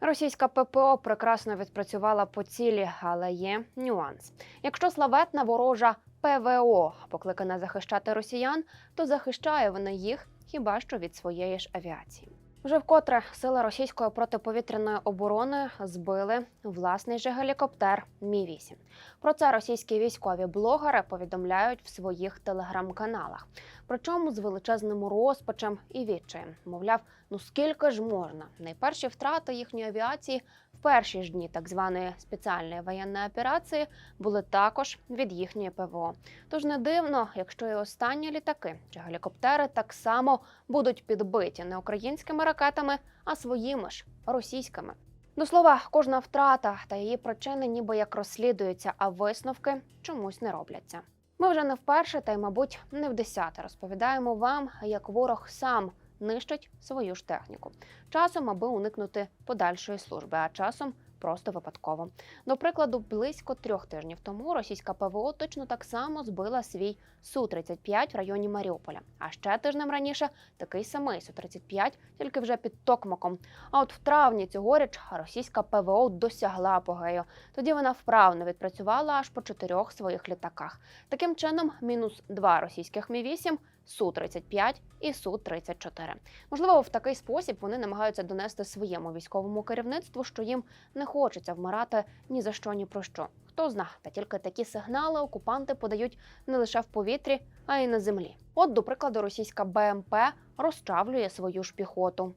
Російська ППО прекрасно відпрацювала по цілі, але є нюанс. Якщо славетна ворожа ПВО покликана захищати росіян, то захищає вона їх хіба що від своєї ж авіації. Вже вкотре сили російської протиповітряної оборони збили власний же гелікоптер Мі 8 Про це російські військові блогери повідомляють в своїх телеграм-каналах. Причому з величезним розпачем і відчаєм. Мовляв, ну скільки ж можна? Найперші втрати їхньої авіації в перші ж дні так званої спеціальної воєнної операції були також від їхньої ПВО. Тож не дивно, якщо і останні літаки чи гелікоптери так само будуть підбиті не українськими ракетами, а своїми ж російськими. До слова, кожна втрата та її причини ніби як розслідуються, а висновки чомусь не робляться. Ми вже не вперше, та й, мабуть, не в десяте розповідаємо вам, як ворог сам нищить свою ж техніку. Часом, аби уникнути подальшої служби, а часом просто випадково. До прикладу, близько трьох тижнів тому російська ПВО точно так само збила свій Су-35 в районі Маріуполя. А ще тижнем раніше такий самий Су-35, тільки вже під Токмаком. А от в травні цьогоріч російська ПВО досягла апогею. Тоді вона вправно відпрацювала аж по чотирьох своїх літаках. Таким чином, мінус два російських Мі-8, Су-35 і Су-34. Можливо, в такий спосіб вони намагаються донести своєму військовому керівництву, що їм не хочеться вмирати ні за що, ні про що. Хто зна, та тільки такі сигнали окупанти подають не лише в повітрі, а й на землі. От, до прикладу, російська БМП розчавлює свою ж піхоту.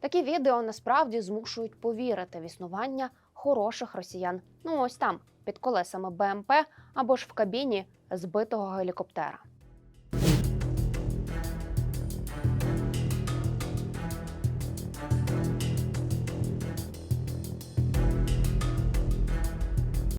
Такі відео насправді змушують повірити в існування хороших росіян. Ну ось там, під колесами БМП або ж в кабіні збитого гелікоптера.